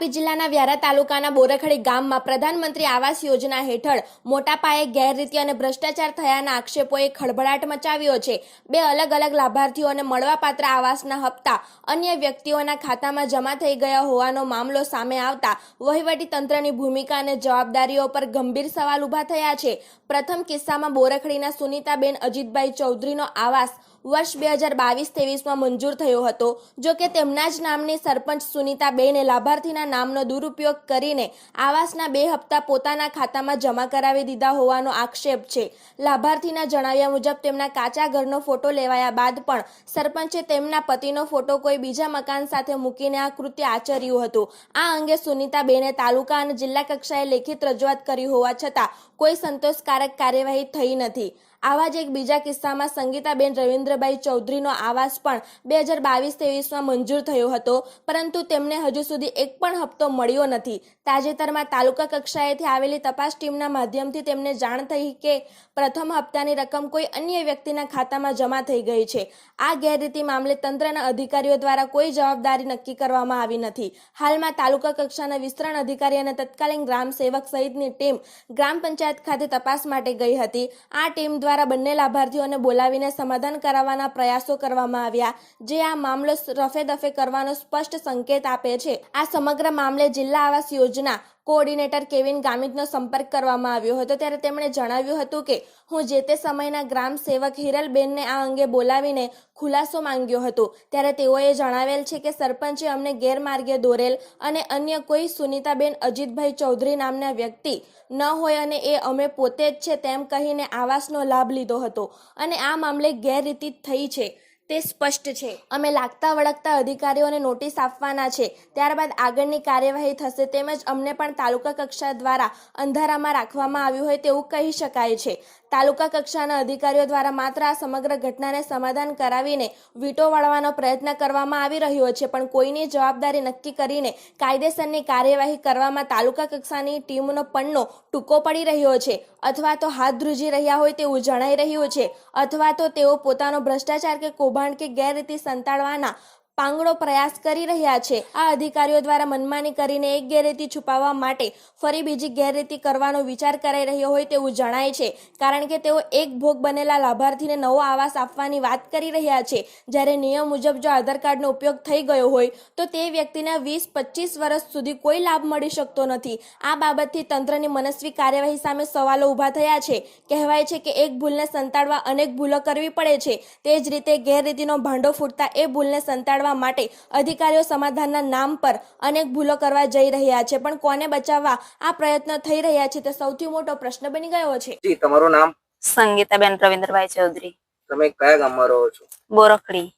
તાપી જિલ્લાના વ્યારા તાલુકાના બોરખડી ગામમાં પ્રધાનમંત્રી આવાસ યોજના હેઠળ મોટા પાયે ગેરરીતિ અને ભ્રષ્ટાચાર થયાના આક્ષેપોએ ખળભળાટ મચાવ્યો છે. બે અલગ અલગ લાભાર્થીઓને મળવાપાત્ર આવાસના હપ્તા અન્ય વ્યક્તિઓના ખાતામાં જમા થઈ ગયા હોવાનો મામલો સામે આવતા વહીવટી તંત્રની ભૂમિકા અને જવાબદારીઓ પર ગંભીર સવાલ ઊભા થયા છે. પ્રથમ કિસ્સામાં બોરખડીના સુનીતાબેન અજીતભાઈ ચૌધરીનો આવાસ વર્ષ બે હજાર બાવીસ ત્રેવીસમાં મંજૂર થયો હતો. જો કે તેમના જ નામની સરપંચ સુનીતાબેને લાભાર્થીના નામનો દુરુપયોગ કરીને આવાસના બે હપ્તા પોતાના ખાતામાં જમા કરાવી દીધા હોવાનો આક્ષેપ છે. લાભાર્થીના જણાવ્યા મુજબ તેમના કાચા ઘરનો ફોટો લેવાયા બાદ પણ સરપંચે તેમના પતિનો ફોટો કોઈ બીજા મકાન સાથે મૂકીને આ કૃત્ય આચર્યું હતું. આ અંગે સુનીતાબેને તાલુકા અને જિલ્લા કક્ષાએ લેખિત રજૂઆત કરી હોવા છતાં કોઈ સંતોષકારક કાર્યવાહી થઈ નથી. આવા જ એક બીજા કિસ્સામાં સંગીતાબેન રવિન્દ્રભાઈ ચૌધરીનો આવાસ પણ બે હજાર બાવીસ ત્રેવીસમાં મંજૂર થયો હતો. પરંતુ તેમને હજુ સુધી એક પણ હપ્તો મળ્યો નથી. તાજેતરમાં તાલુકા કક્ષાએથી આવેલી તપાસ ટીમના માધ્યમથી તેમને જાણ થઈ કે પ્રથમ હપ્તાની રકમ કોઈ અન્ય વ્યક્તિના ખાતામાં જમા થઈ ગઈ છે. આ ગેરરીતિ મામલે તંત્રના અધિકારીઓ દ્વારા કોઈ જવાબદારી નક્કી કરવામાં આવી નથી. હાલમાં તાલુકા કક્ષાના વિસ્તરણ અધિકારી અને તત્કાલીન ગ્રામ સેવક સહિતની ટીમ ગ્રામ પંચાયત ખાતે તપાસ માટે ગઈ હતી. આ ટીમ દ્વારા બંને લાભાર્થીઓને બોલાવીને સમાધાન કરાવવાના પ્રયાસો કરવામાં આવ્યા, જે આ મામલો રફે દફે કરવાનો સ્પષ્ટ સંકેત આપે છે. આ સમગ્ર મામલે જિલ્લા આવાસ યોજના કોઓર્ડિનેટર કેવિન ગામિતનો સંપર્ક કરવામાં આવ્યો હતો. ત્યારે તેમણે જણાવ્યું હતું કે, હું જે તે સમયના ગ્રામ સેવક હિરલબેનને આ અંગે બોલાવીને ખુલાસો માંગ્યો હતો. ત્યારે તેઓએ જણાવેલ છે કે, સરપંચે અમને ગેરમાર્ગે દોરેલ અને અન્ય કોઈ સુનીતાબેન અજીતભાઈ ચૌધરી નામના વ્યક્તિ ન હોય અને એ અમે પોતે જ છે તેમ કહીને આવાસનો લાભ લીધો હતો. અને આ મામલે ગેરરીતિ થઈ છે. તે સ્પષ્ટ છે. અમે લાગતા વળગતા અધિકારીઓને નોટિસ આપવાના છે. ત્યારબાદ આગળની કાર્યવાહી થશે તેમજ અમને પણ તાલુકા કક્ષા દ્વારા અંધારામાં રાખવામાં આવ્યું હોય તેવું કહી શકાય છે. તાલુકા કક્ષાના અધિકારીઓ દ્વારા માત્ર આ સમગ્ર ઘટનાને સમાધાન કરાવીને વીટો વાળવાનો પ્રયત્ન કરવામાં આવી રહ્યો છે, પણ કોઈની જવાબદારી નક્કી કરીને કાયદેસરની કાર્યવાહી કરવામાં તાલુકા કક્ષાની ટીમનો પન્નો ટૂંકો પડી રહ્યો છે, અથવા તો હાથ ધ્રુજી રહ્યા હોય તેવું જણાઈ રહ્યું છે, અથવા તો તેઓ પોતાનો ભ્રષ્ટાચાર કે કૌભાંડ કે ગેરરીતિ સંતાડવાના પાંગડો પ્રયાસ કરી રહ્યા છે. આ અધિકારીઓ દ્વારા મનમાની કરીને એક ગેરરીતિ છુપાવવા માટે ફરી બીજી ગેરરીતિ કરવાનો વિચાર કરાઈ રહ્યો હોય તેવું જણાય છે. કારણ કે તેઓ એક ભોગ બનેલા લાભાર્થીને નવો આવાસ આપવાની વાત કરી રહ્યા છે. જ્યારે નિયમ મુજબ જો આધાર કાર્ડનો ઉપયોગ થઈ ગયો હોય, તો તે વ્યક્તિને વીસ પચીસ વર્ષ સુધી કોઈ લાભ મળી શકતો નથી. આ બાબતથી તંત્રની મનસ્વી કાર્યવાહી સામે સવાલો ઊભા થયા છે. કહેવાય છે કે એક ભૂલને સંતાડવા અનેક ભૂલો કરવી પડે છે. તે જ રીતે ગેરરીતિનો ભાંડો ફૂટતા એ ભૂલને સંતાડવા માટે અધિકારીઓ સમાધાનના નામ પર અનેક ભૂલો કરવા જઈ રહ્યા છે. પણ કોને બચાવવા આ પ્રયત્ન થઈ રહ્યા છે તે સૌથી મોટો પ્રશ્ન બની ગયો છે. તમારું નામ? સંગીતાબેન રવિન્દ્રભાઈ ચૌધરી. તમે કયા ગામમાં રહો છો? બોરખડી.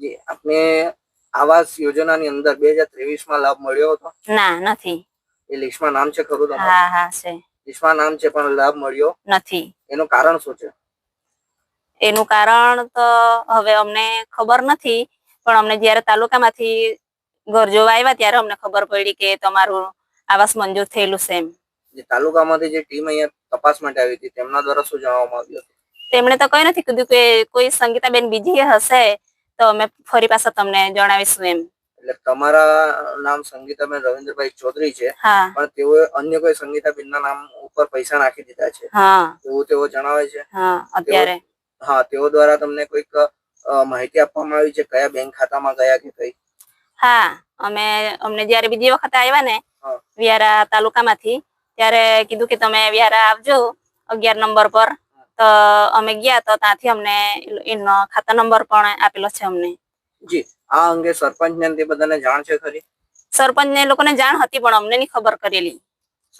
જી આપને આવાસ યોજનાની અંદર બે હજાર ત્રેવીસમાં લાભ મળ્યો હતો? ના નથી. એ લિસ્ટમાં નામ છે ખરું તમારું? હા હા છે. લિસ્ટમાં નામ છે પણ લાભ મળ્યો? નથી. એનું કારણ શું છે? એનું કારણ તો હવે અમને ખબર નથી. પણ અમને જયારે તાલુકામાંથી ઘર જોવા આવ્યા ત્યારે અમને ખબર પડી કે તમારું આવાસ મંજૂર થયેલું છે એમ. તાલુકામાંથી જે ટીમ અહીંયા તપાસ માટે આવી હતી તેમના દ્વારા શું જણાવવામાં આવ્યું હતું? તેમણે તો કઈ નથી કીધું કે કોઈ સંગીતાબેન બીજી હશે તો અમે ફરી પાછા તમને જણાવીશું એમ. એટલે તમારા નામ સંગીતાબેન રવિન્દ્રભાઈ ચૌધરી છે પણ તેઓ અન્ય કોઈ સંગીતાબેનના નામ ઉપર પૈસા નાખી દીધા છે? એવું તેઓ જણાવે છે? અત્યારે. હા તેઓ દ્વારા તમને કોઈક માહિતી આપવામાં આવી છે કયા બેંક ખાતામાં ગયા કે કઈ? હા અમે અમને જયારે બીજી વખત આવ્યા ને. વ્યારા તાલુકામાંથી ત્યારે કીધું કે તમે વ્યારા આવજો અગિયાર નંબર પર. તો અમે ગયા તો ત્યાંથી અમને એનો ખાતા નંબર પણ આપેલો છે અમને. જી આ અંગે સરપંચ ને તે બધાને જાણ છે ખરી? સરપંચ ને લોકોને જાણ હતી પણ અમને નહીં ખબર કરેલી.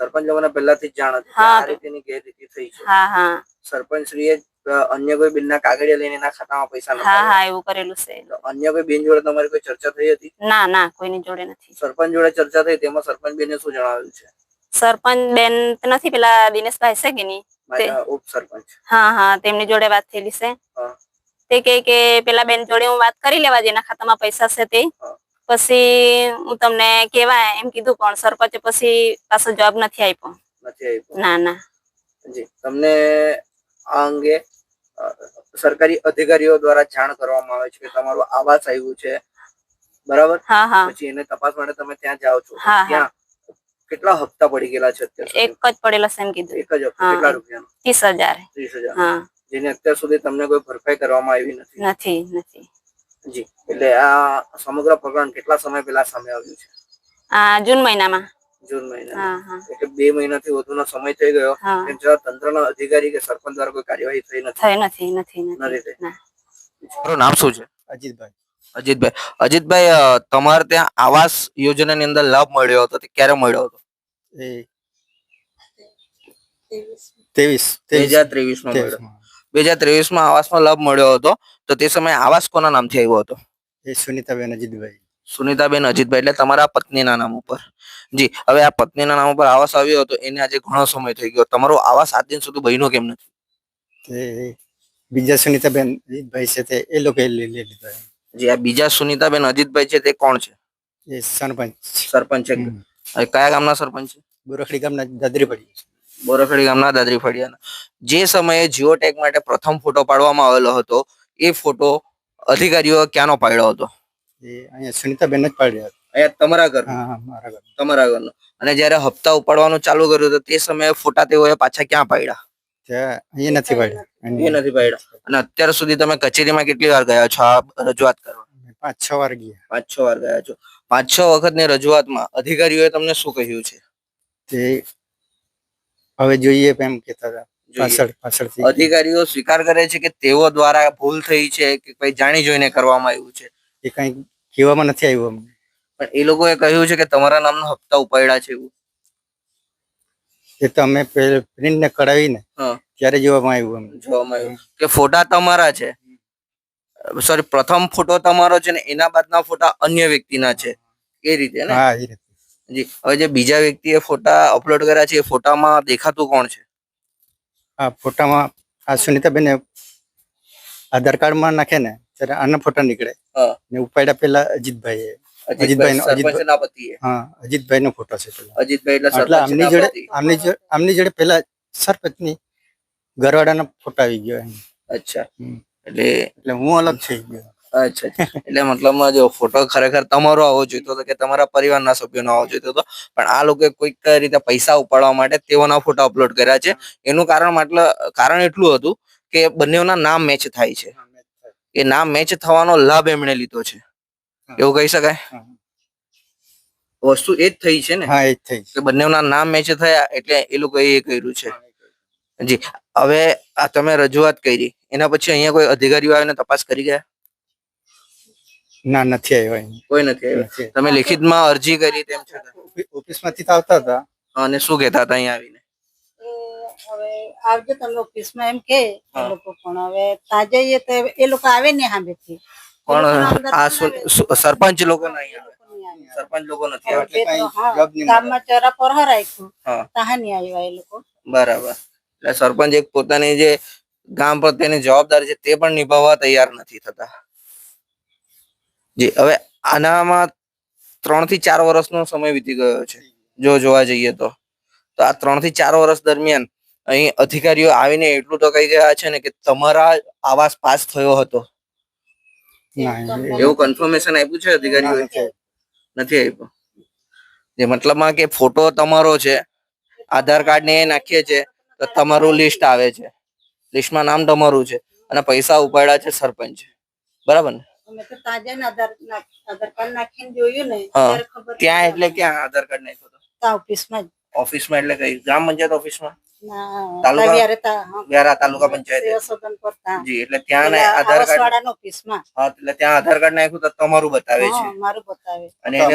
સરપંચ લોકોને પહેલાથી જ જાણ હતી હા. આ રીતેની ગેરરીતિ થઈ છે. હા હા. સરપંચ શ્રીએ અન્ય કોઈ બિલના કાગળિયા લઈને એના ખાતામાં પૈસા હા હા એવું કરેલું છે. તો અન્ય કોઈ બેન જોડે તમારી કોઈ ચર્ચા થઈ હતી? ના ના કોઈની જોડે નથી. સરપંચ જોડે ચર્ચા થઈ તેમાં સરપંચ બેને શું જણાવ્યું છે? સરપંચ બેન નથી પેલા દિનેશભાઈ છે કે નહીં? ઉપ સરપંચ. હા હા તેમની જોડે વાત થયેલી છે. તે કે પેલા બેન જોડે હું વાત કરી લેવા જેના ખાતામાં પૈસા છે તે. પછી હું તમને કેવા એમ કીધું પણ સરપંચે પછી પાછો જવાબ નથી આપ્યો. નથી આપ્યો. ના ના. જી તમને આ અંગે સરકારી અધિકારીઓ દ્વારા જાણ કરવામાં આવે છે કે તમારું આવાસ આવ્યું છે. બરાબર? પછી એને તપાસ માટે તમે ત્યાં જાઓ છો. ત્યાં કેટલા હપ્તા પડી ગયેલા છે અત્યાર એક જ પડેલા એમ કીધું. એક જ હપ્તા. કેટલા રૂપિયાનો? ત્રીસ હજાર. ત્રીસ હજાર. જેની અત્યાર સુધી તમને કોઈ ભરપાઈ કરવામાં આવી નથી. નથી નથી. જી. એટલે આ સમગ્ર પ્રકરણ કેટલા સમય પહેલા સામે આવ્યું છે? આ જૂન મહિનામાં. જૂન મહિના હા હા. એટલે બે મહિનાથી વધુનો સમય થઈ ગયો. તંત્ર તેમ છતાં તંત્રના અધિકારી કે સરપંચ દ્વારા કોઈ કાર્યવાહી થઈ નથી. થઈ નથી નથી નામ શું છે? અજીતભાઈ. અજીતભાઈ. અજીતભાઈ તમારે ત્યાં આવાસ યોજનાની અંદર લાભ મળ્યો હતો તે ક્યારે મળ્યો હતો? ત્રેવીસ બે હજાર ત્રેવીસ. માં મળ્યો ત્રેવીસમાં. બે હજાર ત્રેવીસમાં. આવાસમાં લાભ મળ્યો હતો તો તે સમયે આવાસ કોના નામથી આવ્યો હતો? એ સુનિતાબેન અજીતભાઈ. સુનિતાબેન અજીતભાઈ એટલે તમારા પત્નીના નામ ઉપર. જી હવે આ પત્નીના નામ ઉપર આવાસ આવ્યો હતો એને આજે ઘણો સમય થઈ ગયો. તમારો આવાસ આજ દિન સુધી બન્યો કેમ નથી? બીજા સુનિતાબેન અજીતભાઈ છે તે એ લોકો લીધો જી આ બીજા સુનિતાબેન અજીતભાઈ છે તે કોણ છે? એ સરપંચ સરપંચ છે. હવે કયા ગામના સરપંચ છે? બોરખડી ગામના દાદરી પડી બોરખડી ગામના દાદરી ફળિયાના જે સમયે જીઓ ટેગ માટે પ્રથમ ફોટો પાડવામાં આવેલો હતો એ ફોટો અધિકારીઓ ક્યાંનો પાડ્યો હતો? એ અહીંયા સુનીતાબેન જ પાડ્યા અહીંયા તમારા ઘર? હા હા મારા ઘર. તમારા ઘરનો. અને જ્યારે હપ્તા ઉપાડવાનું ચાલુ કર્યું તો તે સમયે ફોટા તેઓએ પાછા ક્યાં પાડ્યા? અહીંયા નથી પાડ્યા. એ નથી પાડ્યા. અને અત્યાર સુધી તમે કચેરીમાં કેટલી વાર ગયા છો આ રજૂઆત કરવા? પાંચ છ વાર ગયા. પાંચ છ વાર ગયા છો. પાંચ છ વખતની રજૂઆતમાં અધિકારીઓએ તમને શું કહ્યું છે? તે હવે જોઈએ એમ કેતા હતા. પાછળ પાછળથી અધિકારીઓ સ્વીકાર કરે છે કે તેઓ દ્વારા ભૂલ થઈ છે કે કઈ જાણી જોઈને કરવામાં આવ્યું છે? એ કઈ કહેવામાં નથી આવ્યું અમને. પણ એ લોકોએ કહ્યું છે કે તમારા નામના હપ્તા ઉપાડ્યા છે એવું. એ તો અમે પ્રિન્ટ ને કઢાવીને ત્યારે જોવામાં આવ્યું અમને. જોવામાં આવ્યું. કે ફોટા તમારા છે. સોરી પ્રથમ ફોટો તમારો છે ને એના બાદના ફોટા અન્ય વ્યક્તિના છે. એ રીતે ને? હા એ રીતે. જી. હવે જે બીજા વ્યક્તિએ ફોટા અપલોડ કર્યા છે એ ફોટામાં દેખાતું કોણ છે? હા ફોટામાં આ સુનિતાબેન આધાર કાર્ડમાં નાખે ને ત્યારે આના ફોટા નીકળે. ને ઉપાડ્યા પેલા અજીતભાઈ અજીતભાઈ અજીતભાઈનો- અજીતભાઈ- હા અજીતભાઈ નો ફોટો છે પેલા. અજીતભાઈ એટલે આમની જોડે પતિ. આમની જોડે આમની જોડે પેલા સરપંચની ઘરવાળાના ફોટા આવી ગયો અચ્છા. એટલે એટલે હું અલગ થઈ ગયો. અચ્છા એટલે મતલબમાં જો ફોટો ખરેખર તમારો આવો જોઈતો હતો કે તમારા પરિવારના સભ્યોનો આવો જોઈતો હતો પણ આ લોકોએ કોઈક રીતે પૈસા ઉપાડવા માટે તેઓના ફોટા અપલોડ કર્યા છે. એનું કારણ મતલબ કારણ એટલું હતું કે બંનેઓના નામ મેચ થાય છે. એ નામ મેચ થવાનો લાભ એમણે લીધો છે. એવું કહી શકાય? વસ્તુ એ જ થઈ છે ને? હા એ જ થઈ કે બંનેના નામ મેચ થયા એટલે એ લોકોએ એ કર્યું છે. જી હવે આ તમે રજૂઆત કરી. એના પછી અહીંયા કોઈ અધિકારીઓ આવીને તપાસ કરી ગયા? ના નથી આવ્યો કોઈ નથી આવ્યો? તમે લિખિતમાં અરજી કરી તેમ છતાં? ઓફિ- ઓફિસમાંથી આવતા હતા. અને શું કહેતા હતા અહીંયા આવીને? હવે આવજો તમે ઓફિસમાં એમ કે એ લોકો પણ હવે ત્યાં જઈએ તો એ લોકો આવે ને સામેથી પણ આ સરપંચ લોકો નહીં આવે. સરપંચ લોકો નથી હવે આવતા. એટલે કાંઈ હા, job નહીં મળે. ગામમાં ચોરા પર રાખ્યું ત્યાં નહીં આવ્યા એ લોકો. બરાબર. એટલે સરપંચ એક પોતાની જે ગામ પ્રત્યેની જવાબદારી છે તે પણ નિભાવવા તૈયાર નથી થતા. જી હવે આનામાં ત્રણથી ચાર વર્ષનો સમય વીતી ગયો છે. જો જોવા જઈએ તો. તો આ ત્રણથી ચાર વર્ષ દરમિયાન અહીં અધિકારીઓ આવીને એટલું તો કહી ગયા છે ને કે તમારા આવાસ પાસ થયો હતો. એવું કન્ફર્મેશન આપ્યું છે અધિકારીઓ નથી આપ્યું. જે મતલબમાં કે ફોટો તમારો છે આધાર કાર્ડ ને એ નાખીએ છે તો તમારું લિસ્ટ આવે છે. લિસ્ટમાં નામ તમારું છે અને પૈસા ઉપાડ્યા છે સરપંચ. બરાબર ને? ત્યાં જઈને આધાર નાખ- આધાર કાર્ડ નાખીને જોયું ને હા. ત્યાં એટલે ક્યાં આધાર કાર્ડ નાખ્યો હતો? ઓફિસમાં ઓફિસમાં એટલે કઈ? ગ્રામ પંચાયત ઓફિસમાં વ્યારે ત્યાં, તાલુકા પંચાયત. જી એટલે આધાર કાર્ડ ઓફિસમાં. હા એટલે ત્યાં આધાર કાર્ડ નાખ્યું તો તમારું બતાવે છે. મારું બતાવે. અને એને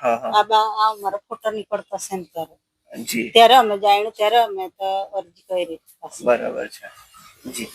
હા હા. આ બા મારો ફોટો નીકળતો છે ને ત્યારે જી. ત્યારે અમે જાણ્યું ત્યારે અમે તો અરજી કરી. બરાબર છે. જી.